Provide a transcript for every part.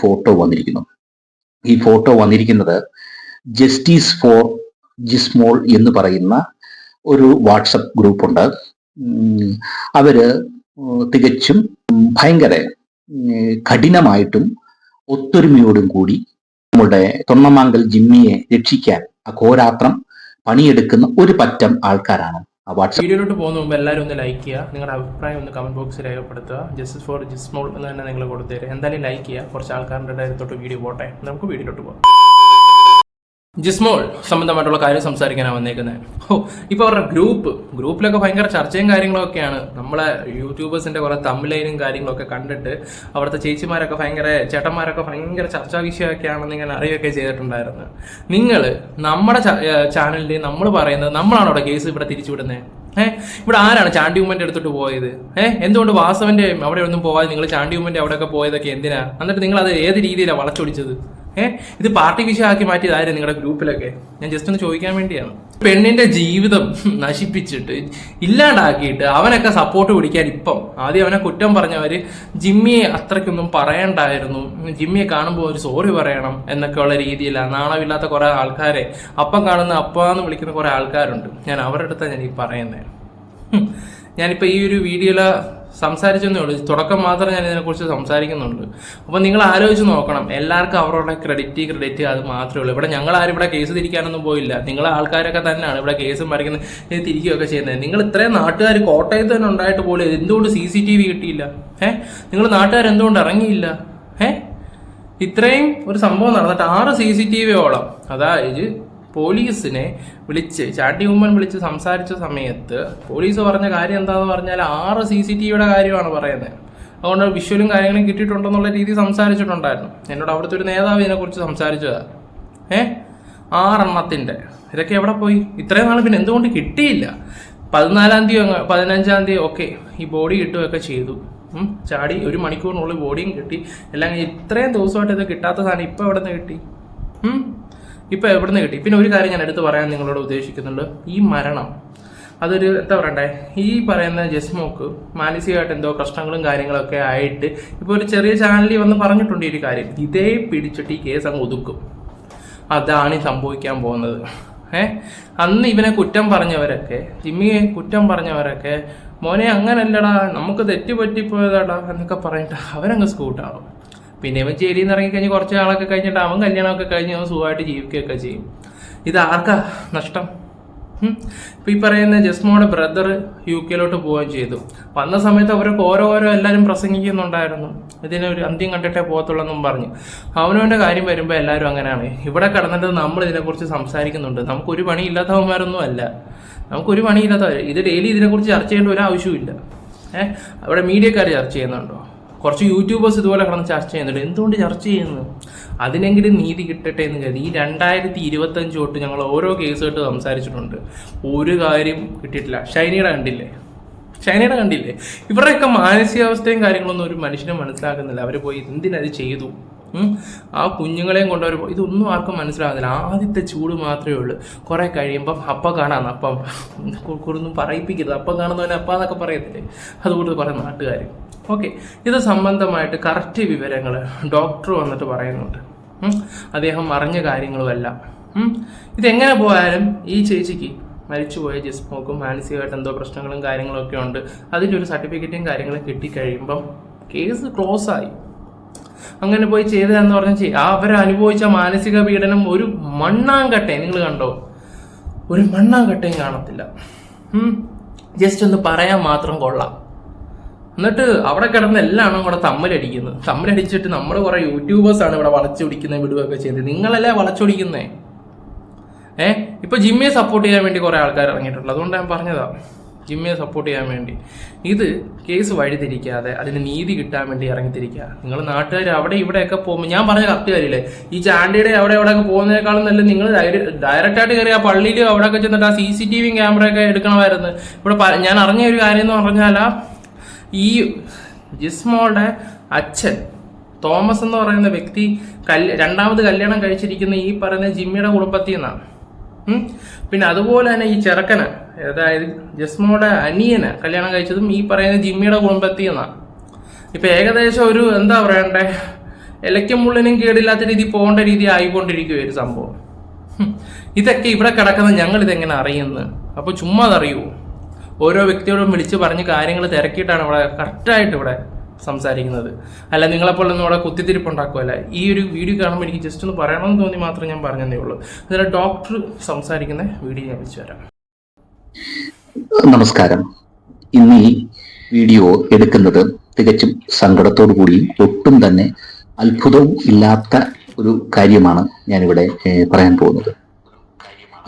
Photo വന്നിരിക്കുന്നു. ഈ photo വന്നിരിക്കുന്നത് ജസ്റ്റിസ് ഫോർ ജിസ്മോൾ എന്ന് പറയുന്ന ഒരു വാട്സപ്പ് ഗ്രൂപ്പുണ്ട്. അവർ തികച്ചും ഭയങ്കര കഠിനമായിട്ടും ഒത്തൊരുമയോടും കൂടി നമ്മുടെ തൊണ്ണമാങ്കൽ ജിമ്മിയെ രക്ഷിക്കാൻ അഘോരാത്രം പണിയെടുക്കുന്ന ഒരു പറ്റം ആൾക്കാരാണ്. വീഡിയോയിലോട്ട് പോകുന്ന മുമ്പ് എല്ലാവരും ഒന്ന് ലൈക്ക് ചെയ്യുക. നിങ്ങളുടെ അഭിപ്രായം ഒന്ന് കമന്റ് ബോക്സിൽ രേഖപ്പെടുത്തുക. ജസ്റ്റിസ് ഫോർ ജിസ്മോൾ എന്ന് തന്നെ നിങ്ങൾ കൊടുത്തേര് എന്തായാലും ലൈക്ക് ചെയ്യുക. കുറച്ച് ആൾക്കാരുടെ അടുത്തോട്ട് വീഡിയോ പോട്ടെ. നമുക്ക് വീഡിയോയിലോട്ട് പോകാം. ജിസ്മോൾ സംബന്ധമായിട്ടുള്ള കാര്യം സംസാരിക്കാനാണ് വന്നേക്കുന്നത് ഓ ഇപ്പോൾ അവരുടെ ഗ്രൂപ്പ് ഗ്രൂപ്പിലൊക്കെ ഭയങ്കര ചർച്ചയും കാര്യങ്ങളൊക്കെയാണ്. നമ്മളെ യൂട്യൂബേഴ്സിന്റെ കുറെ തമ്മിലൈനും കാര്യങ്ങളൊക്കെ കണ്ടിട്ട് അവിടുത്തെ ചേച്ചിമാരൊക്കെ ഭയങ്കര ചേട്ടന്മാരൊക്കെ ഭയങ്കര ചർച്ചാ വിഷയമൊക്കെയാണെന്ന് ഇങ്ങനെ അറിയുകയൊക്കെ ചെയ്തിട്ടുണ്ടായിരുന്നു. നിങ്ങൾ നമ്മുടെ ചാനലിൽ നമ്മൾ പറയുന്നത് നമ്മളാണ് അവിടെ കേസ് ഇവിടെ തിരിച്ചുവിടുന്നത് ഏഹ് ഇവിടെ ആരാണ് ചാണ്ടി ഉമ്മന്റെ അടുത്തോട്ട് പോയത്? ഏഹ് എന്തുകൊണ്ട് വാസവന്റെ അവിടെ ഒന്നും പോവാതെ നിങ്ങൾ ചാണ്ടി ഉമ്മന്റെ അവിടെയൊക്കെ പോയതൊക്കെ എന്തിനാ? എന്നിട്ട് നിങ്ങൾ അത് ഏത് രീതിയിലാണ് വളച്ചൊടിച്ചത്? ഏഹ് ഇത് പാർട്ടി വിഷയമാക്കി മാറ്റിയതായിരുന്നു നിങ്ങളുടെ ഗ്രൂപ്പിലൊക്കെ? ഞാൻ ജസ്റ്റ് ഒന്ന് ചോദിക്കാൻ വേണ്ടിയാണ്. പെണ്ണിന്റെ ജീവിതം നശിപ്പിച്ചിട്ട് ഇല്ലാണ്ടാക്കിയിട്ട് അവനൊക്കെ സപ്പോർട്ട് പിടിക്കാൻ ഇപ്പം. ആദ്യം അവനെ കുറ്റം പറഞ്ഞവര് ജിമ്മിയെ അത്രയ്ക്കൊന്നും പറയണ്ടായിരുന്നു. ജിമ്മിയെ കാണുമ്പോൾ ഒരു സോറി പറയണം എന്നൊക്കെയുള്ള രീതിയിലാണ് നാണമില്ലാത്ത കുറെ ആൾക്കാരെ അപ്പം കാണുന്ന അപ്പാന്ന് വിളിക്കുന്ന കുറെ ആൾക്കാരുണ്ട്. ഞാൻ അവരുടെ അടുത്താണ് ഞാൻ ഈ പറയുന്നത്. ഞാനിപ്പോൾ ഈ ഒരു വീഡിയോയിൽ സംസാരിച്ചെന്നേ ഉള്ളൂ. തുടക്കം മാത്രം ഞാൻ ഇതിനെക്കുറിച്ച് സംസാരിക്കുന്നുണ്ട്. അപ്പോൾ നിങ്ങൾ ആലോചിച്ച് നോക്കണം. എല്ലാവർക്കും അവരുടെ ക്രെഡിറ്റ് ക്രെഡിറ്റ് അത് മാത്രമേ ഉള്ളൂ. ഇവിടെ ഞങ്ങൾ ആരും ഇവിടെ കേസ് തിരിക്കാനൊന്നും പോയില്ല. നിങ്ങളെ ആൾക്കാരൊക്കെ തന്നെയാണ് ഇവിടെ കേസും വരയ്ക്കുന്നത് ഇത് തിരിക്കുകയൊക്കെ ചെയ്യുന്നത്. നിങ്ങൾ ഇത്രയും നാട്ടുകാർ കോട്ടയത്ത് തന്നെ ഉണ്ടായിട്ട് പോലും എന്തുകൊണ്ട് സി സി ടി വി കിട്ടിയില്ല? ഏഹ് നിങ്ങൾ നാട്ടുകാർ എന്തുകൊണ്ട് ഇറങ്ങിയില്ല? ഏഹ് ഇത്രയും ഒരു സംഭവം നടന്നിട്ട് ആറ് സി സി ടി വിയോളം അതായത് പോലീസിനെ വിളിച്ച് ചാട്ടി ഉമ്മൻ വിളിച്ച് സംസാരിച്ച സമയത്ത് പോലീസ് പറഞ്ഞ കാര്യം എന്താണെന്ന് പറഞ്ഞാൽ ആറ് സി സി ടി വിയുടെ കാര്യമാണ് പറയുന്നത്. അതുകൊണ്ട് വിഷ്വലും കാര്യങ്ങളും കിട്ടിയിട്ടുണ്ടെന്നുള്ള രീതി സംസാരിച്ചിട്ടുണ്ടായിരുന്നു. എന്നോട് അവിടുത്തെ ഒരു നേതാവ് ഇതിനെക്കുറിച്ച് സംസാരിച്ചതാണ് ഏ? ആറെണ്ണത്തിന്റെ. ഇതൊക്കെ എവിടെ പോയി? ഇത്രയും നാൾ പിന്നെ എന്തുകൊണ്ട് കിട്ടിയില്ല? പതിനാലാം തീയതി പതിനഞ്ചാം തീയതി ഒക്കെ ഈ ബോഡി കിട്ടുകയൊക്കെ ചെയ്തു. ചാടി ഒരു മണിക്കൂറിനുള്ളിൽ ബോഡിയും കിട്ടി. കഴിഞ്ഞ് ഇത്രയും ദിവസമായിട്ട് ഇത് കിട്ടാത്ത സാധനം ഇപ്പം എവിടെ നിന്ന് കിട്ടി ഉം. എവിടുന്ന് കിട്ടി? പിന്നെ ഒരു കാര്യം ഞാൻ എടുത്ത് പറയാൻ നിങ്ങളോട് ഉദ്ദേശിക്കുന്നുണ്ട്. ഈ മരണം അതൊരു എന്താ പറയണ്ടേ? ഈ പറയുന്ന ജസ്മോക്ക് മാനസികമായിട്ട് എന്തോ പ്രശ്നങ്ങളും കാര്യങ്ങളൊക്കെ ആയിട്ട് ഇപ്പോൾ ഒരു ചെറിയ ചാനലിൽ വന്ന് പറഞ്ഞിട്ടുണ്ട് ഈ ഒരു കാര്യം. ഇതേ പിടിച്ചിട്ട് ഈ കേസ് അങ്ങ് ഒതുക്കും. അതാണ് സംഭവിക്കാൻ പോകുന്നത്. ഏ? അന്ന് ഇവനെ കുറ്റം പറഞ്ഞവരൊക്കെ ജിമ്മിയെ കുറ്റം പറഞ്ഞവരൊക്കെ മോനെ അങ്ങനല്ലടാ നമുക്ക് തെറ്റുപറ്റിപ്പോയതാടാ എന്നൊക്കെ പറഞ്ഞിട്ട് അവരങ്ങ് സ്കൂട്ടാവും പിന്നെ ഇവൻ ജയിലിൽ നിന്ന് ഇറങ്ങിക്കഴിഞ്ഞ് കുറച്ച് നാളൊക്കെ കഴിഞ്ഞിട്ട് അവൻ കല്യാണമൊക്കെ കഴിഞ്ഞ് അവൻ സുഖമായിട്ട് ജീവിക്കുകയൊക്കെ ചെയ്യും. ഇത് ആർക്കാ നഷ്ടം ഇപ്പം ഈ പറയുന്ന ജസ്മോയുടെ ബ്രദർ യു കെയിലോട്ട് പോവുകയും ചെയ്തു. വന്ന സമയത്ത് അവരൊക്കെ ഓരോ ഓരോ എല്ലാവരും പ്രസംഗിക്കുന്നുണ്ടായിരുന്നു. ഇതിനൊരു അന്ത്യം കണ്ടിട്ടേ പോകത്തുള്ളെന്നും പറഞ്ഞു. അവനവന്റെ കാര്യം വരുമ്പോൾ എല്ലാവരും അങ്ങനെയാണ്. ഇവിടെ കടന്നിട്ട് നമ്മൾ ഇതിനെക്കുറിച്ച് സംസാരിക്കുന്നുണ്ട്. നമുക്കൊരു പണിയില്ലാത്തവന്മാരൊന്നും അല്ല. നമുക്കൊരു പണിയില്ലാത്തവർ ഇത് ഡെയിലി ഇതിനെക്കുറിച്ച് ചർച്ച ചെയ്യേണ്ട ഒരു ആവശ്യമില്ല ഏഹ്? അവിടെ മീഡിയക്കാർ ചർച്ച ചെയ്യുന്നുണ്ടോ? കുറച്ച് യൂട്യൂബേഴ്സ് ഇതുപോലെ കിടന്ന് ചർച്ച ചെയ്യുന്നുണ്ട്. എന്തുകൊണ്ട് ചർച്ച ചെയ്യുന്നു? അതിനെങ്കിലും നീതി കിട്ടട്ടെ എന്ന് കരുതി. ഈ രണ്ടായിരത്തി ഇരുപത്തഞ്ച് തൊട്ട് ഞങ്ങൾ ഓരോ കേസുമായിട്ട് സംസാരിച്ചിട്ടുണ്ട്. ഒരു കാര്യം കിട്ടിയിട്ടില്ല. ഷൈനിയുടെ കണ്ടില്ലേ? ഷൈനയുടെ കണ്ടില്ലേ? ഇവരുടെയൊക്കെ മാനസികാവസ്ഥയും കാര്യങ്ങളൊന്നും ഒരു മനുഷ്യനെ മനസ്സിലാക്കുന്നില്ല അവർ പോയി എന്തിനത് ചെയ്തു? ആ കുഞ്ഞുങ്ങളെയും കൊണ്ടവർ ഇതൊന്നും ആർക്കും മനസ്സിലാകുന്നില്ല. ആദ്യത്തെ ചൂട് മാത്രമേ ഉള്ളൂ. കുറെ കഴിയുമ്പം അപ്പ കാണാന്ന്. അപ്പം കൂടുതലും പറയിപ്പിക്കരുത്. അപ്പം കാണുന്നവനെ അപ്പ എന്നൊക്കെ പറയത്തില്ലേ? അതുകൊണ്ട് കുറെ നാട്ടുകാർ ഓക്കെ ഇത് സംബന്ധമായിട്ട് കറക്റ്റ് വിവരങ്ങൾ ഡോക്ടർ വന്നിട്ട് പറയുന്നുണ്ട്. അദ്ദേഹം അറിഞ്ഞ കാര്യങ്ങളുമല്ല? ഇതെങ്ങനെ പോയാലും ഈ ചേച്ചിക്ക് മരിച്ചുപോയ ജിസ്മോക്കും മാനസികമായിട്ട് എന്തോ പ്രശ്നങ്ങളും കാര്യങ്ങളൊക്കെ ഉണ്ട്. അതിന്റെ ഒരു സർട്ടിഫിക്കറ്റും കാര്യങ്ങളും കിട്ടിക്കഴിയുമ്പം കേസ് ക്ലോസ് ആയി. അങ്ങനെ പോയി ചെയ്തതെന്ന് പറഞ്ഞാൽ ആ അവരനുഭവിച്ച മാനസിക പീഡനം ഒരു മണ്ണാങ്കട്ടയും നിങ്ങൾ കണ്ടോ? ഒരു മണ്ണാങ്കട്ടയും കാണത്തില്ല. ജസ്റ്റ് ഒന്ന് പറയാൻ മാത്രം കൊള്ളാം. എന്നിട്ട് അവിടെ കിടന്ന് എല്ലാണോ കൂടെ തമ്മിലടിക്കുന്നത് തമ്മിലടിച്ചിട്ട് നമ്മൾ കുറെ യൂട്യൂബേഴ്സ് ആണ് ഇവിടെ വളച്ചൊടിക്കുന്നത് വിടുകയൊക്കെ ചെയ്യുന്നത് നിങ്ങളല്ലേ വളച്ചൊടിക്കുന്നേ? ഏ? ഇപ്പൊ ജിമ്മിയെ സപ്പോർട്ട് ചെയ്യാൻ വേണ്ടി കുറെ ആൾക്കാർ ഇറങ്ങിയിട്ടുണ്ട്. അതുകൊണ്ട് ഞാൻ പറഞ്ഞതാ. ജിമ്മിയെ സപ്പോർട്ട് ചെയ്യാൻ വേണ്ടി. ഇത് കേസ് വഴിതിരിക്കാതെ അതിന് നീതി കിട്ടാൻ വേണ്ടി ഇറങ്ങിത്തിരിക്കുക നിങ്ങൾ നാട്ടുകാർ അവിടെ ഇവിടെയൊക്കെ പോകുമ്പോൾ ഞാൻ പറഞ്ഞ കറക്റ്റ് കാര്യമില്ലേ? ഈ ചാണ്ടിയുടെ അവിടെ എവിടെയൊക്കെ പോകുന്നതിനേക്കാളും നല്ല നിങ്ങൾ ഡയറക്റ്റ് ആയിട്ട് കയറി ആ പള്ളിയിൽ അവിടെയൊക്കെ ചെന്നിട്ട് ആ സി സി ടി വിയും ക്യാമറയൊക്കെ എടുക്കണമായിരുന്നു. ഇവിടെ ഞാൻ അറിഞ്ഞ ഒരു കാര്യം എന്ന് പറഞ്ഞാൽ ആ ഈ ജിസ്മോളുടെ അച്ഛൻ തോമസ് എന്ന് പറയുന്ന വ്യക്തി കൽ രണ്ടാമത് കല്യാണം കഴിച്ചിരിക്കുന്ന ഈ പറയുന്ന ജിമ്മിയുടെ കുടുംബത്തിൽ നിന്നാണ്. പിന്നെ അതുപോലെ തന്നെ ഈ ചെറുക്കന് അതായത് ജസ്മോയുടെ അനിയന് കല്യാണം കഴിച്ചതും ഈ പറയുന്ന ജിമ്മിയുടെ കുടുംബത്തിൽ നിന്നാണ്. ഇപ്പൊ ഏകദേശം ഒരു എന്താ പറയണ്ടേ ഇലയ്ക്കും മുള്ളിനും കേടില്ലാത്ത രീതി പോകേണ്ട രീതി ആയിക്കൊണ്ടിരിക്കുക ഒരു സംഭവം. ഇതൊക്കെ ഇവിടെ കിടക്കുന്ന ഞങ്ങൾ ഇതെങ്ങനെ അറിയുന്നു? അപ്പോൾ ചുമ്മാ അതറിയുമോ ഓരോ വ്യക്തിയോടും വിളിച്ച് പറഞ്ഞ് കാര്യങ്ങൾ തിരക്കിയിട്ടാണ് ഇവിടെ കറക്റ്റായിട്ട് ഇവിടെ സംസാരിക്കുന്നത്. അല്ല നിങ്ങളെപ്പോലൊന്നും ഇവിടെ കുത്തിത്തിരിപ്പുണ്ടാക്കുമല്ല ഈ ഒരു വീഡിയോ കാണുമ്പോൾ എനിക്ക് ജസ്റ്റ് ഒന്ന് പറയണമെന്ന് തോന്നി മാത്രമേ ഞാൻ പറഞ്ഞതേ ഉള്ളൂ. അതിൽ ഡോക്ടർ സംസാരിക്കുന്ന വീഡിയോ ഞാൻ വിളിച്ചു തരാം നമസ്കാരം. ഇന്ന് ഈ വീഡിയോ എടുക്കുന്നത് തികച്ചും സങ്കടത്തോടു കൂടിയും ഒട്ടും തന്നെ അത്ഭുതവും ഇല്ലാത്ത ഒരു കാര്യമാണ് ഞാനിവിടെ പറയാൻ പോകുന്നത്.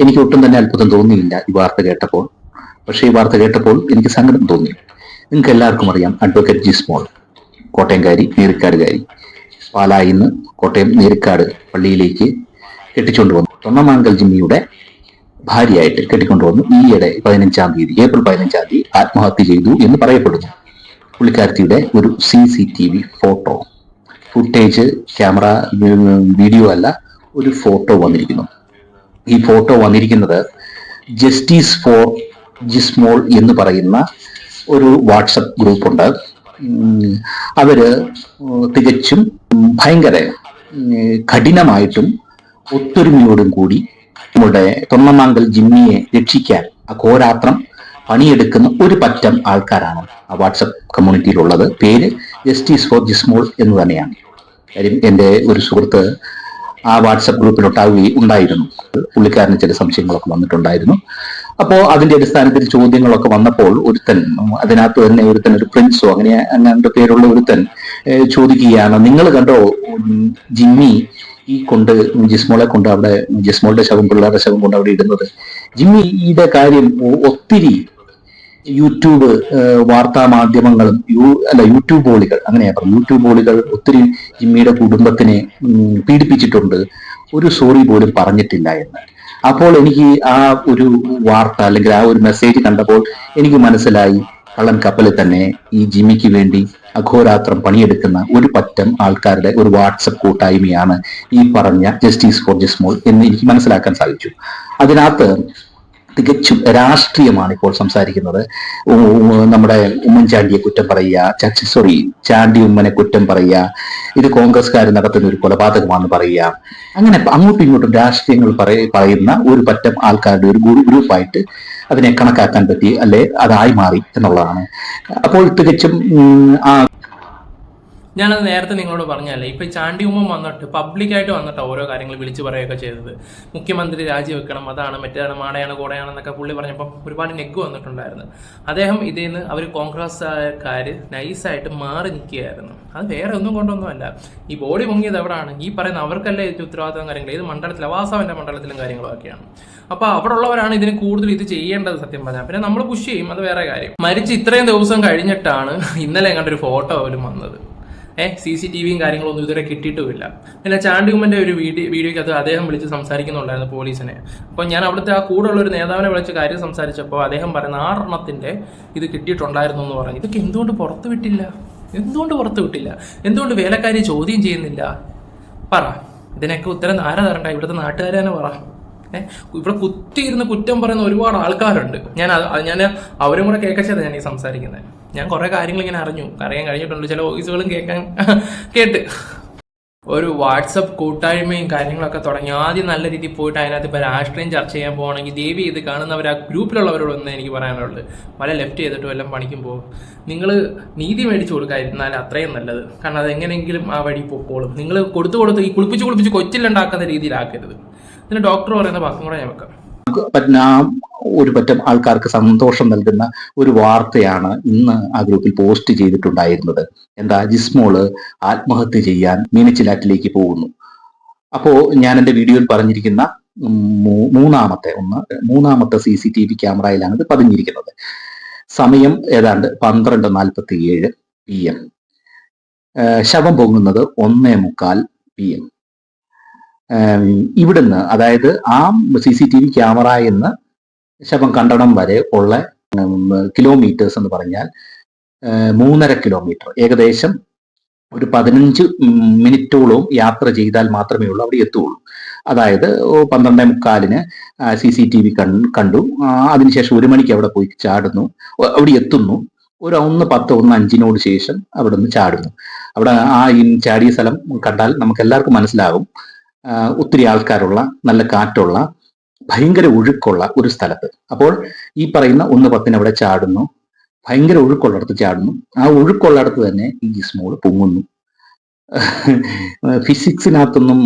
എനിക്ക് ഒട്ടും തന്നെ അത്ഭുതം തോന്നിയില്ല ഈ വാർത്ത കേട്ടപ്പോൾ. പക്ഷേ ഈ വാർത്ത കേട്ടപ്പോൾ എനിക്ക് സങ്കടം തോന്നി. നിങ്ങൾക്ക് എല്ലാവർക്കും അറിയാം അഡ്വക്കേറ്റ് ജി സ്മോൾ കോട്ടയംകാരി നീരിക്കാടുകാരി. പാലായിൽ നിന്ന് കോട്ടയം നീരിക്കാട് പള്ളിയിലേക്ക് കെട്ടിച്ചുകൊണ്ട് വന്നു. തൊണ്ണമാങ്കൽ ജിമ്മിയുടെ ഭാര്യയായിട്ട് കെട്ടിക്കൊണ്ടുവന്നു ഈയിടെ പതിനഞ്ചാം തീയതി ഏപ്രിൽ പതിനഞ്ചാം തീയതി ആത്മഹത്യ ചെയ്തു എന്ന് പറയപ്പെടുന്നു. പുള്ളിക്കാരത്തിയുടെ ഒരു C C T V photo footage camera video അല്ല ഒരു ഫോട്ടോ വന്നിരിക്കുന്നു. ഈ ഫോട്ടോ വന്നിരിക്കുന്നത് ജസ്റ്റിസ് ഫോർ ജിസ്മോൾ എന്ന് പറയുന്ന ഒരു വാട്സപ്പ് ഗ്രൂപ്പുണ്ട്. അവർ തികച്ചും ഭയങ്കര കഠിനമായിട്ടും ഒത്തൊരുമയോടും കൂടി നമ്മുടെ തൊണ്ണമാങ്കൽ ജിമ്മിയെ രക്ഷിക്കാൻ അഘോരാത്രം പണിയെടുക്കുന്ന ഒരു പറ്റം ആൾക്കാരാണ് ആ വാട്സപ്പ് കമ്മ്യൂണിറ്റിയിലുള്ളത്. പേര് ജസ്റ്റിസ് ഫോർ ജിസ്മോൾ എന്ന് തന്നെയാണ്. കാര്യം എന്റെ ഒരു സുഹൃത്ത് ആ വാട്സപ്പ് ഗ്രൂപ്പിൽ ഉണ്ടാവുകയും ഉണ്ടായിരുന്നു. പുള്ളിക്കാരന് ചില സംശയങ്ങളൊക്കെ വന്നിട്ടുണ്ടായിരുന്നു. അപ്പോൾ അതിന്റെ അടിസ്ഥാനത്തിൽ ചോദ്യങ്ങളൊക്കെ വന്നപ്പോൾ ഒരുത്തൻ അതിനകത്ത് തന്നെ ഒരുത്തൻ ഒരു പ്രിൻസോ അങ്ങനെ അങ്ങനത്തെ പേരുള്ള ഒരുത്തൻ ചോദിക്കുകയാണ്. നിങ്ങൾ കണ്ടോ ജിമ്മി ഈ കൊണ്ട് ജിസ്മോളെ കൊണ്ട് അവിടെ ജിസ്മോളുടെ ശവം പിള്ളേരുടെ ശവം കൊണ്ട് അവിടെ ഇടുന്നത്. ജിമ്മിയുടെ കാര്യം ഒത്തിരി യൂട്യൂബ് വാർത്താ മാധ്യമങ്ങളും യൂ അല്ല യൂട്യൂബ് യൂട്യൂബോളികൾ അങ്ങനെയാ പറഞ്ഞു. യൂട്യൂബ് യൂട്യൂബോളികൾ ഒത്തിരി ജിമ്മിയുടെ കുടുംബത്തിനെ പീഡിപ്പിച്ചിട്ടുണ്ട്. ഒരു സോറി പോലും പറഞ്ഞിട്ടില്ല എന്ന്. അപ്പോൾ എനിക്ക് ആ ഒരു വാർത്ത അല്ലെങ്കിൽ ആ ഒരു മെസ്സേജ് കണ്ടപ്പോൾ എനിക്ക് മനസ്സിലായി. കള്ളൻ കപ്പലിൽ തന്നെ ഈ ജിമ്മിക്ക് വേണ്ടി അഘോരാത്രം പണിയെടുക്കുന്ന ഒരു പറ്റം ആൾക്കാരുടെ ഒരു വാട്സപ്പ് കൂട്ടായ്മയാണ് ഈ പറഞ്ഞ ജസ്റ്റിസ് ഫോർ ജിസ്മോൾ എന്ന് എനിക്ക് മനസ്സിലാക്കാൻ സാധിച്ചു. അതിനകത്ത് തികച്ചും രാഷ്ട്രീയമാണ് ഇപ്പോൾ സംസാരിക്കുന്നത് നമ്മുടെ ഉമ്മൻചാണ്ടിയെ കുറ്റം പറയുക സോറി ചാണ്ടി ഉമ്മനെ കുറ്റം പറയുക ഇത് കോൺഗ്രസ്കാർ നടത്തുന്ന ഒരു കൊലപാതകമാണെന്ന് പറയുക. അങ്ങനെ അങ്ങോട്ടും ഇങ്ങോട്ടും രാഷ്ട്രീയങ്ങൾ പറയ പറയുന്ന ഒരു പറ്റം ആൾക്കാരുടെ ഒരു ഗ്രൂ- ഗ്രൂപ്പായിട്ട് അതിനെ കണക്കാക്കാൻ പറ്റി അല്ലെ? അതായി മാറി എന്നുള്ളതാണ്. അപ്പോൾ തികച്ചും ആ ഞാനത് നേരത്തെ നിങ്ങളോട് പറഞ്ഞല്ലേ ഇപ്പൊ ചാണ്ടി ഉമ്മൻ വന്നിട്ട് പബ്ലിക്കായിട്ട് വന്നിട്ട് ഓരോ കാര്യങ്ങൾ വിളിച്ചു പറയുകയൊക്കെ ചെയ്തത്. മുഖ്യമന്ത്രി രാജിവെക്കണം അതാണ് മറ്റേതാണ് മാടയാണ് കോടയാണെന്നൊക്കെ പുള്ളി പറഞ്ഞപ്പം ഒരുപാട് നെഗ് വന്നിട്ടുണ്ടായിരുന്നു. അദ്ദേഹം ഇതിൽ നിന്ന് അവർ കോൺഗ്രസ്സുകാർ നൈസായിട്ട് മാറി നിൽക്കുകയായിരുന്നു. അത് വേറെ ഒന്നും കൊണ്ടൊന്നുമല്ല. ഈ ബോഡി പൊങ്ങിയത് എവിടെയാണ് ഈ പറയുന്ന അവർക്കല്ലേ ഉത്തരവാദിത്തം കാര്യങ്ങൾ? ഇത് മണ്ഡലത്തിൽ അവാസാവിന്റെ മണ്ഡലത്തിലും കാര്യങ്ങളും ഒക്കെയാണ്. അപ്പൊ അവിടെ ഉള്ളവരാണ് ഇതിന് കൂടുതൽ ഇത് ചെയ്യേണ്ടത് സത്യം പറഞ്ഞാൽ പിന്നെ നമ്മൾ പുഷ് ചെയ്യും അത് വേറെ കാര്യം. മരിച്ച് ഇത്രയും ദിവസം കഴിഞ്ഞിട്ടാണ് ഇന്നലെ കണ്ട ഒരു ഫോട്ടോ അവരും വന്നത്. ഏഹ് സി സി ടി വിയും കാര്യങ്ങളൊന്നും ഇതുവരെ കിട്ടിയിട്ടുമില്ല. പിന്നെ ചാണ്ടികുമ്മന്റെ ഒരു വീഡിയോ വീഡിയോയ്ക്ക് അത് അദ്ദേഹം വിളിച്ച് സംസാരിക്കുന്നുണ്ടായിരുന്നു പോലീസിനെ. അപ്പോൾ ഞാൻ അവിടുത്തെ ആ കൂടെ ഉള്ള ഒരു നേതാവിനെ വിളിച്ച് കാര്യം സംസാരിച്ചപ്പോൾ അദ്ദേഹം പറയുന്ന ആറെണ്ണത്തിന്റെ ഇത് കിട്ടിയിട്ടുണ്ടായിരുന്നു എന്ന് പറഞ്ഞു. ഇതൊക്കെ എന്തുകൊണ്ട് പുറത്ത് വിട്ടില്ല? എന്തുകൊണ്ട് പുറത്ത് വിട്ടില്ല? എന്തുകൊണ്ട് വേലക്കാരി ചോദ്യം ചെയ്യുന്നില്ല? പറ. ഇതിനൊക്കെ ഉത്തരം ആരാ തരണ്ട ഇവിടുത്തെ നാട്ടുകാരെ തന്നെ പറ ഇവിടെ കുത്തിയിരുന്ന് കുറ്റം പറയുന്ന ഒരുപാട് ആൾക്കാരുണ്ട്. ഞാൻ ഞാൻ അവരും കൂടെ കേൾക്കച്ചതാണ് ഞാൻ ഈ സംസാരിക്കുന്നത് ഞാൻ കുറേ കാര്യങ്ങൾ ഇങ്ങനെ അറിഞ്ഞു. അറിയാൻ കഴിഞ്ഞിട്ടുണ്ട്. ചില വോയിസുകളും കേൾക്കാൻ കേട്ട്. ഒരു വാട്സപ്പ് കൂട്ടായ്മയും കാര്യങ്ങളൊക്കെ തുടങ്ങി. ആദ്യം നല്ല രീതിയിൽ പോയിട്ട് അതിനകത്ത് ഇപ്പോൾ രാഷ്ട്രീയം ചർച്ച ചെയ്യാൻ പോകണമെങ്കിൽ ദേവി ഇത് കാണുന്നവർ ആ ഗ്രൂപ്പിലുള്ളവരോടൊന്നും എനിക്ക് പറയാനുള്ളത് പല ലെഫ്റ്റ് ചെയ്തിട്ടും എല്ലാം പണിക്കുമ്പോൾ നിങ്ങൾ നീതി മേടിച്ചു കൊടുക്കാതിരുന്നാൽ അത്രയും നല്ലത്. കാരണം അതെങ്ങനെയെങ്കിലും ആ വഴി പൊക്കോളും. നിങ്ങൾ കൊടുത്തു കൊടുത്ത് ഈ കുളിപ്പിച്ച് കുളിപ്പിച്ച് കൊച്ചിലുണ്ടാക്കുന്ന രീതിയിലാക്കരുത്. ഇതിന് ഡോക്ടർ പറയുന്ന വാക്കും കൂടെ ഞാൻ വെക്കാം. ഒരു പറ്റം ആൾക്കാർക്ക് സന്തോഷം നൽകുന്ന ഒരു വാർത്തയാണ് ഇന്ന് ആ ഗ്രൂപ്പിൽ പോസ്റ്റ് ചെയ്തിട്ടുണ്ടായിരുന്നത്. എന്താ ജിസ്മോൾ ആത്മഹത്യ ചെയ്യാൻ മീനച്ചിലാറ്റിലേക്ക് പോകുന്നു. അപ്പോ ഞാൻ എന്റെ വീഡിയോയിൽ പറഞ്ഞിരിക്കുന്ന മൂന്നാമത്തെ ഒന്ന് മൂന്നാമത്തെ സി സി ടി വി ക്യാമറയിലാണ് ഇത് പതിഞ്ഞിരിക്കുന്നത്. സമയം ഏതാണ്ട് പന്ത്രണ്ട് നാൽപ്പത്തി ഏഴ് പി എം. ശവം പൊങ്ങുന്നത് ഒന്നേ മുക്കാൽ പി എം. ഇവിടുന്ന് അതായത് ആ C C T V camera എന്ന് ശവം കണ്ടണം വരെ ഉള്ള കിലോമീറ്റേഴ്സ് എന്ന് പറഞ്ഞാൽ മൂന്നര കിലോമീറ്റർ ഏകദേശം ഒരു പതിനഞ്ച് മിനിറ്റോളം യാത്ര ചെയ്താൽ മാത്രമേ ഉള്ളൂ അവിടെ എത്തുള്ളൂ അതായത് പന്ത്രണ്ടേ മുക്കാലിന് സി സി ടി വി കണ്ടു. അതിനുശേഷം ഒരു മണിക്ക് അവിടെ പോയി ചാടുന്നു. അവിടെ എത്തുന്നു. ഒരു ഒന്ന് പത്ത് ഒന്ന് അഞ്ചിനോട് ശേഷം അവിടെ നിന്ന് ചാടുന്നു. അവിടെ ആ ചാടിയ സ്ഥലം കണ്ടാൽ നമുക്ക് എല്ലാവർക്കും മനസ്സിലാകും. ഒത്തിരി ആൾക്കാരുള്ള നല്ല കാറ്റുള്ള ഭയങ്കര ഒഴുക്കുള്ള ഒരു സ്ഥലത്ത്. അപ്പോൾ ഈ പറയുന്ന ഒന്ന് പത്തിന് അവിടെ ചാടുന്നു. ഭയങ്കര ഒഴുക്കുള്ളിടത്ത് ചാടുന്നു. ആ ഒഴുക്കുള്ളിടത്ത് തന്നെ ഈ ജിസ്മോൾ പൊങ്ങുന്നു. ഫിസിക്സിനകത്തൊന്നും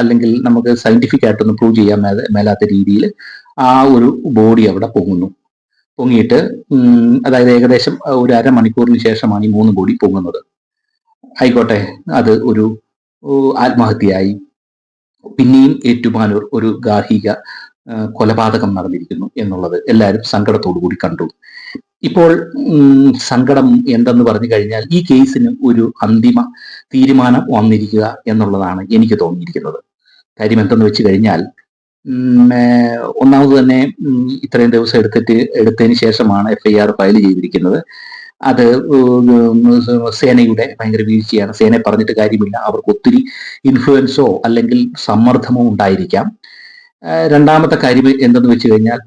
അല്ലെങ്കിൽ നമുക്ക് സയന്റിഫിക് ആയിട്ടൊന്നും പ്രൂവ് ചെയ്യാൻ മേലാത്ത രീതിയിൽ ആ ഒരു ബോഡി അവിടെ പൊങ്ങുന്നു. പൊങ്ങിയിട്ട് അതായത് ഏകദേശം ഒരു അരമണിക്കൂറിന് ശേഷമാണ് ഈ മൂന്ന് ബോഡി പൊങ്ങുന്നത്. ആയിക്കോട്ടെ അത് ഒരു ആത്മഹത്യയായി. പിന്നെയും ഏറ്റുമാനൂർ ഒരു ഗാർഹിക കൊലപാതകം നടന്നിരിക്കുന്നു എന്നുള്ളത് എല്ലാവരും സങ്കടത്തോടു കൂടി കണ്ടു. ഇപ്പോൾ സങ്കടം എന്തെന്ന് പറഞ്ഞു കഴിഞ്ഞാൽ ഈ കേസിന് ഒരു അന്തിമ തീരുമാനം വന്നിരിക്കുക എന്നുള്ളതാണ് എനിക്ക് തോന്നിയിരിക്കുന്നത്. കാര്യം എന്തെന്ന് വെച്ച് കഴിഞ്ഞാൽ ഒന്നാമത് തന്നെ ഇത്രയും ദിവസം എടുത്തിട്ട് എടുത്തതിന് ശേഷമാണ് എഫ് ഐ ആർ ഫയൽ ചെയ്തിരിക്കുന്നത്. അത് സേനയുടെ ഭയങ്കര വീഴ്ചയാണ്. സേനയെ പറഞ്ഞിട്ട് കാര്യമില്ല. അവർക്ക് ഒത്തിരി ഇൻഫ്ലുവൻസോ അല്ലെങ്കിൽ സമ്മർദ്ദമോ ഉണ്ടായിരിക്കാം. രണ്ടാമത്തെ കാര്യം എന്തെന്ന് വെച്ച് കഴിഞ്ഞാൽ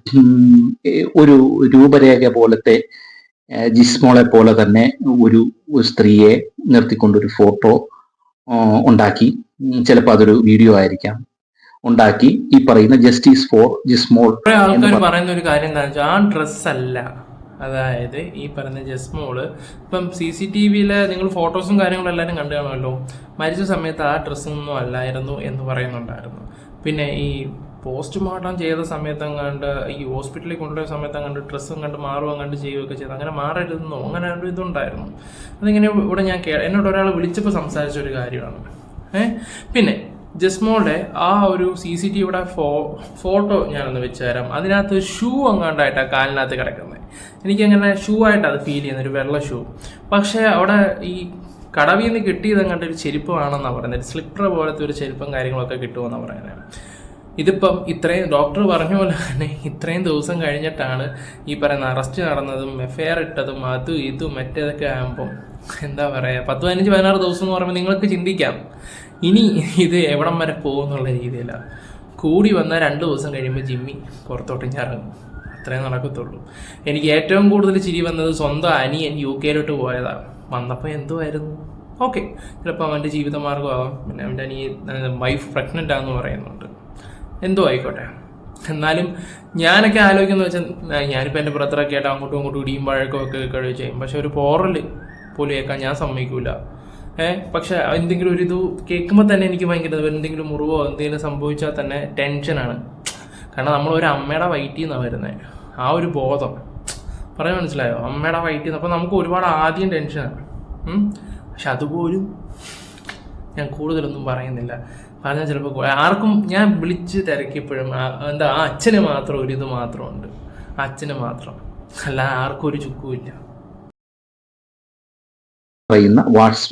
ഒരു രൂപരേഖ പോലത്തെ ജിസ്മോളെ പോലെ തന്നെ ഒരു സ്ത്രീയെ നിർത്തിക്കൊണ്ടൊരു ഫോട്ടോ ഉണ്ടാക്കി. ചിലപ്പോൾ അതൊരു വീഡിയോ ആയിരിക്കാം. ഉണ്ടാക്കി ഈ പറയുന്ന ജസ്റ്റിസ് ഫോർ ജിസ്മോൾ ആൾക്കാർ പറയുന്ന ഒരു കാര്യം എന്താണെന്ന് വെച്ചാൽ ആ ഡ്രസ് അല്ല. അതായത് ഈ പറയുന്ന ജസ്മോൾ ഇപ്പം സി സി ടി വിയിലെ നിങ്ങൾ ഫോട്ടോസും കാര്യങ്ങളും എല്ലാവരും കണ്ടു കാണുമല്ലോ. മരിച്ച സമയത്ത് ആ ഡ്രസ്സൊന്നും അല്ലായിരുന്നു എന്ന് പറയുന്നുണ്ടായിരുന്നു. പിന്നെ ഈ പോസ്റ്റ്മോർട്ടം ചെയ്ത സമയത്തും കണ്ട് ഈ ഹോസ്പിറ്റലിൽ കൊണ്ടുപോയ സമയത്തും കണ്ട് ഡ്രസ്സും കണ്ട് മാറുകയും കണ്ട് ചെയ്യുകയൊക്കെ ചെയ്ത്. അങ്ങനെ മാറരുതെന്നോ അങ്ങനെ ഒരു ഇതുണ്ടായിരുന്നു. അതിങ്ങനെ ഇവിടെ ഞാൻ കേ എന്നോട് ഒരാൾ വിളിച്ചപ്പോൾ സംസാരിച്ച ഒരു കാര്യമാണ്. ഏ? പിന്നെ ജസ്മോളുടെ ആ ഒരു സി സി ടി വിയുടെ ഫോ ഫോട്ടോ ഞാനൊന്ന് വെച്ച് തരാം അതിനകത്ത് ഷൂ അങ്ങാണ്ടായിട്ടാണ് കാലിനകത്ത് കിടക്കുന്നത്. എനിക്കങ്ങനെ ഷൂ ആയിട്ട് അത് ഫീൽ ചെയ്യുന്നത് ഒരു വെള്ള ഷൂ. പക്ഷേ അവിടെ ഈ കടവിൽ നിന്ന് കിട്ടിയത് അങ്ങോട്ട് ഒരു ചെരുപ്പമാണെന്നാണ് പറയുന്നത്. സ്ലിപ്പർ പോലത്തെ ഒരു ചെരുപ്പും കാര്യങ്ങളൊക്കെ കിട്ടുമെന്നാണ് പറയുന്നത്. ഇതിപ്പം ഇത്രയും ഡോക്ടർ പറഞ്ഞ പോലെ തന്നെ ഇത്രയും ദിവസം കഴിഞ്ഞിട്ടാണ് ഈ പറയുന്ന അറസ്റ്റ് നടന്നതും എഫ് ഐ ആർ ഇട്ടതും അതും ഇതും മറ്റേതൊക്കെ ആകുമ്പം എന്താ പറയുക പത്ത് പതിനഞ്ച് പതിനാറ് ദിവസം എന്ന് പറയുമ്പോൾ നിങ്ങൾക്ക് ചിന്തിക്കാം. ഇനി ഇത് എവിടം വരെ പോകുന്നുള്ള രീതിയിലാണ് കൂടി വന്ന രണ്ട് ദിവസം കഴിയുമ്പോൾ ജിമ്മി പുറത്തോട്ട് അത്രേ നടക്കത്തുള്ളൂ. എനിക്ക് ഏറ്റവും കൂടുതൽ ചിരി വന്നത് സ്വന്തം അനിയൻ യു കെയിലോട്ട് പോയതാണ് വന്നപ്പോൾ എന്തുമായിരുന്നു ഓക്കെ ചിലപ്പോൾ അവന്റെ ജീവിതമാർഗമാകും പിന്നെ അവന്റെ അനിയൻ വൈഫ് പ്രഗ്നന്റ് ആണെന്ന് പറയുന്നുണ്ട്. എന്തോ ആയിക്കോട്ടെ. എന്നാലും ഞാനൊക്കെ ആലോചിക്കുന്ന വെച്ചാൽ ഞാനിപ്പോൾ എന്റെ ബ്രദറൊക്കെ ആയിട്ട് അങ്ങോട്ടും ഇങ്ങോട്ടും ഇടിയും വഴക്കമൊക്കെ കഴിവ് ചെയ്യും പക്ഷെ ഒരു പോറൽ പോലും കേൾക്കാൻ ഞാൻ സമ്മതിക്കൂല. ഏഹ് പക്ഷെ എന്തെങ്കിലും ഒരു ഇത് കേൾക്കുമ്പോൾ തന്നെ എനിക്ക് ഭയങ്കര എന്തെങ്കിലും മുറിവോ എന്തെങ്കിലും സംഭവിച്ചാൽ തന്നെ ടെൻഷനാണ് കാരണം നമ്മൾ ഒരു അമ്മയുടെ വയറ്റിൽ നിന്നാണ് വരുന്നത് ആ ഒരു ബോധം. പറയാൻ മനസ്സിലായോ? അമ്മയുടെ വയറ്റിൽ നിന്ന്. അപ്പോൾ നമുക്ക് ഒരുപാട് ആദ്യം ടെൻഷനാണ്. പക്ഷെ അതുപോലും ഞാൻ കൂടുതലൊന്നും പറയുന്നില്ല. പറഞ്ഞാൽ ചിലപ്പോൾ ആർക്കും ഞാൻ വിളിച്ച് തിരക്കിയപ്പോഴും എന്താ ആ അച്ഛന് മാത്രം ഒരു ഇത് മാത്രമുണ്ട്. ആ അച്ഛന് മാത്രം. അല്ല ആർക്കും ഒരു ചുക്കുമില്ല പറയുന്ന വാട്സ്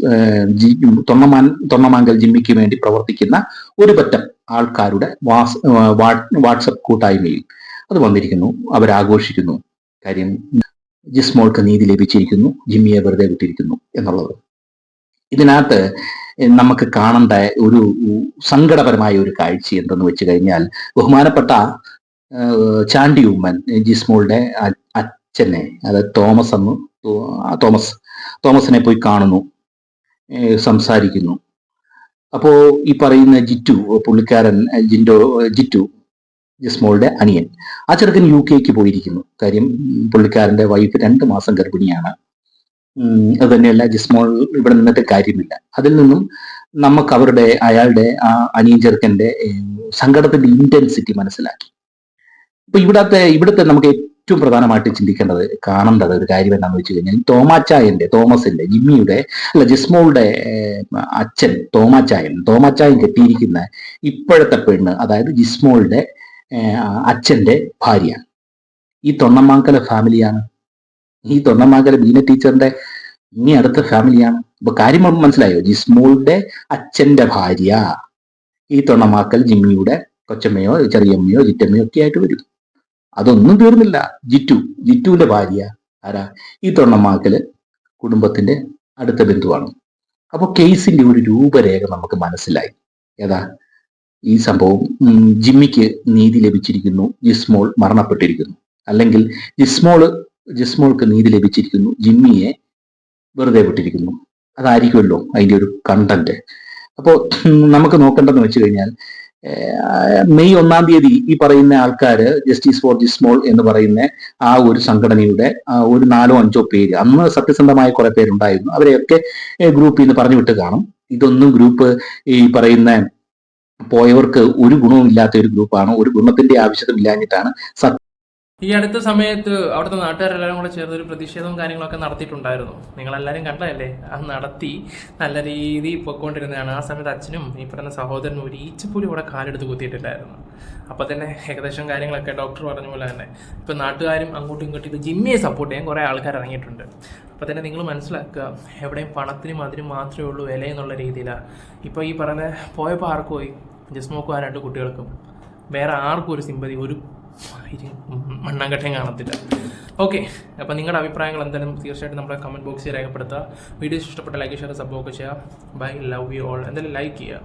തൊണ്ണമാൻ തൊണ്ണമാങ്കൽ ജിമ്മിക്ക് വേണ്ടി പ്രവർത്തിക്കുന്ന ഒരു പറ്റം ആൾക്കാരുടെ വാസ് വാട്സപ്പ് കൂട്ടായ്മയിൽ അത് വന്നിരിക്കുന്നു. അവരാഘോഷിക്കുന്നു. കാര്യം ജിസ്മോൾക്ക് നീതി ലഭിച്ചിരിക്കുന്നു. ജിമ്മിയെ വെറുതെ വിട്ടിരിക്കുന്നു എന്നുള്ളത്. ഇതിനകത്ത് നമുക്ക് കാണേണ്ട ഒരു സങ്കടപരമായ ഒരു കാഴ്ച എന്തെന്ന് വെച്ച് കഴിഞ്ഞാൽ ബഹുമാനപ്പെട്ട ചാണ്ടി ഉമ്മൻ ജിസ്മോളുടെ അച്ഛനെ അതായത് തോമസ് എന്ന് തോമസ് തോമസിനെ പോയി കാണുന്നു സംസാരിക്കുന്നു. അപ്പോ ഈ പറയുന്ന ജിറ്റു പുള്ളിക്കാരൻ ജിൻഡോ ജിറ്റു ജിസ്മോളുടെ അനിയൻ ആ ചെറുക്കൻ യു കെക്ക് പോയിരിക്കുന്നു. കാര്യം പുള്ളിക്കാരന്റെ വൈഫ് രണ്ട് മാസം ഗർഭിണിയാണ്. അത് തന്നെയല്ല ജിസ്മോൾ ഇവിടെ നിന്നിട്ട് കാര്യമില്ല. അതിൽ നിന്നും നമുക്ക് അവരുടെ അയാളുടെ ആ അനിയൻ ചെറുക്കന്റെ സങ്കടത്തിന്റെ ഇന്റൻസിറ്റി മനസ്സിലാക്കി. ഇപ്പൊ ഇവിടത്തെ ഇവിടുത്തെ നമുക്ക് ഏറ്റവും പ്രധാനമായിട്ട് ചിന്തിക്കേണ്ടത് കാണേണ്ടത് ഒരു കാര്യം എന്താണെന്ന് വെച്ച് കഴിഞ്ഞാൽ തോമാച്ചായന്റെ തോമസിന്റെ ജിമ്മിയുടെ അല്ല ജിസ്മോളുടെ അച്ഛൻ തോമാച്ചായൻ തോമാച്ചായൻ കെട്ടിയിരിക്കുന്ന ഇപ്പോഴത്തെ പെണ്ണ് അതായത് ജിസ്മോളുടെ അച്ഛന്റെ ഭാര്യ ഈ തൊണ്ണമാങ്കല ഫാമിലിയാണ് ഈ തൊണ്ണമാകല ബീന ടീച്ചറിന്റെ ഇനി അടുത്ത ഫാമിലിയാണ് അപ്പൊ കാര്യം മനസ്സിലായോ? ജിസ്മോളുടെ അച്ഛന്റെ ഭാര്യ. ഈ തൊണ്ണമാക്കൽ ജിമ്മിയുടെ കൊച്ചമ്മയോ ചെറിയമ്മയോ ജിറ്റമ്മയോ ഒക്കെ ആയിട്ട് വരും. അതൊന്നും തീർന്നില്ല. ജിറ്റു ജിറ്റുവിന്റെ ഭാര്യ ആരാ? ഈ തൊണ്ണമാക്കൽ കുടുംബത്തിന്റെ അടുത്ത ബന്ധുവാണ്. അപ്പൊ കേസിന്റെ ഒരു രൂപരേഖ നമുക്ക് മനസ്സിലായി. ഏതാ? ഈ സംഭവം ജിമ്മിക്ക് നീതി ലഭിച്ചിരിക്കുന്നു. ജിസ്മോൾ മരണപ്പെട്ടിരിക്കുന്നു. അല്ലെങ്കിൽ ജിസ്മോൾ ജിസ്മോൾക്ക് നീതി ലഭിച്ചിരിക്കുന്നു. ജിമ്മിയെ വെറുതെ വിട്ടിരിക്കുന്നു. അതായിരിക്കുമല്ലോ അതിന്റെ ഒരു കണ്ടന്റ് അപ്പോൾ നമുക്ക് നോക്കേണ്ടതെന്ന് വെച്ച് കഴിഞ്ഞാൽ മെയ് ഒന്നാം തീയതി ഈ പറയുന്ന ആൾക്കാർ ജസ്റ്റിസ് ഫോർ ജിസ്മോൾ എന്ന് പറയുന്ന ആ ഒരു സംഘടനയുടെ ഒരു നാലോ അഞ്ചോ പേര് അന്ന് സത്യസന്ധമായ കുറെ പേരുണ്ടായിരുന്നു. അവരെയൊക്കെ ഗ്രൂപ്പിൽ നിന്ന് പറഞ്ഞു വിട്ട് കാണും. ഇതൊന്നും ഗ്രൂപ്പ് ഈ പറയുന്ന പോയവർക്ക് ഒരു ഗുണവും ഇല്ലാത്ത ഒരു ഗ്രൂപ്പാണ്. ഒരു ഗുണത്തിന്റെ ആവശ്യവും ഇല്ലാഞ്ഞിട്ടാണ് ഈ അടുത്ത സമയത്ത് അവിടുത്തെ നാട്ടുകാരെല്ലാവരും കൂടെ ചേർന്ന് ഒരു പ്രതിഷേധവും കാര്യങ്ങളൊക്കെ നടത്തിയിട്ടുണ്ടായിരുന്നു. നിങ്ങളെല്ലാവരും കണ്ടതല്ലേ? അത് നടത്തി നല്ല രീതിയിൽ പൊയ്ക്കൊണ്ടിരുന്നതാണ്. ആ സമയത്ത് അച്ഛനും ഈ പറയുന്ന സഹോദരനും ഒരു ഈച്ചപ്പുലി ഇവിടെ കാലെടുത്ത് കുത്തിയിട്ടില്ലായിരുന്നു. അപ്പോൾ തന്നെ ഏകദേശം കാര്യങ്ങളൊക്കെ ഡോക്ടർ പറഞ്ഞ പോലെ തന്നെ. ഇപ്പോൾ നാട്ടുകാരും അങ്ങോട്ടും ഇങ്ങോട്ടും ഇത് ജിമ്മിയെ സപ്പോർട്ട് ചെയ്യാൻ കുറേ ആൾക്കാർ ഇറങ്ങിയിട്ടുണ്ട്. അപ്പോൾ തന്നെ നിങ്ങൾ മനസ്സിലാക്കുക എവിടെയും പണത്തിനും അതിനും മാത്രമേ ഉള്ളൂ വില എന്നുള്ള രീതിയിലാണ്. ഇപ്പോൾ ഈ പറഞ്ഞ പോയപ്പോൾ ആർക്കും പോയി? ജസ്മോക്കും ആ രണ്ട് കുട്ടികൾക്കും. വേറെ ആർക്കും ഒരു സിമ്പതി ഒരു മണ്ണാങ്കട്ടയും കാണത്തില്ല. ഓക്കെ അപ്പോൾ നിങ്ങളുടെ അഭിപ്രായങ്ങൾ എന്തായാലും തീർച്ചയായിട്ടും നമ്മുടെ കമന്റ് ബോക്സിൽ രേഖപ്പെടുത്തുക. വീഡിയോസ് ഇഷ്ടപ്പെട്ട ലൈക്ക് ഷെയർ സപ്പോർട്ട് ചെയ്യുക. ബൈ ലവ് യു ഓൾ എന്തായാലും ലൈക്ക് ചെയ്യുക.